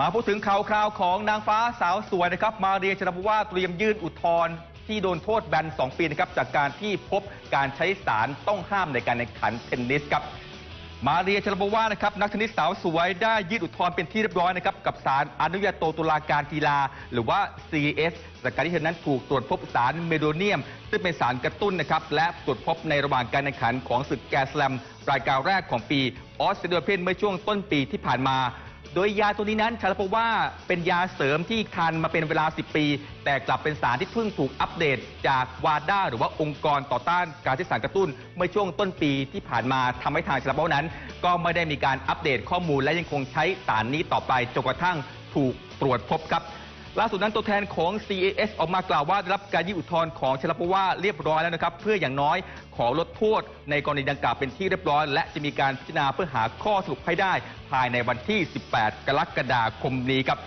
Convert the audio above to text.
มาพูดถึงข่าวคราวของนางฟ้าสาวสวยนะครับ มาเรียชนปว่าเตรียมยื่นอุทธรณ์ที่โดนโทษแบน 2 ปีนะครับจากการที่พบการใช้สารต้องห้ามในการแข่งขันเทนนิสครับมาเรียชลปว่านะครับนักเทนนิสสาวสวยได้ยื่นอุทธรณ์เป็นที่เรียบร้อยนะครับกับศาลอนุญาโตตุลาการกีฬา หรือว่า CS จากการที่เธอนั้นถูกตรวจพบสารเมโดเนียม ซึ่งเป็นสารกระตุ้นนะครับและตรวจพบในระหว่างการแข่งขันของศึกแกสแลมรายการแรกของปีออสเตรเลียเพนเมื่อช่วงต้นปีที่ผ่านมา โดยยาตัวนี้นั้นชาลปว่าเป็นยาเสริมที่ทานมาเป็นเวลา 10 ปี แต่กลับเป็นสารที่เพิ่งถูกอัปเดตจากวาด้าหรือว่าองค์กรต่อต้านการใช้สารกระตุ้น เมื่อช่วงต้นปีที่ผ่านมาทำให้ทางชาลปว่านั้น ก็ไม่ได้มีการอัปเดตข้อมูลและยังคงใช้สารนี้ต่อไปจนกระทั่งถูกตรวจพบครับ ล่าสุดนั้นตัวแทนของ CAS ออกมากล่าวว่าได้รับการยื่นอุทธรณ์ของเชลปว่าเรียบร้อยแล้วนะครับ เพื่ออย่างน้อยขอลดโทษในกรณีดังกล่าวเป็นที่เรียบร้อย และจะมีการพิจารณาเพื่อหาข้อสรุปให้ได้ ภายในวันที่ 18 กรกฎาคมนี้ครับ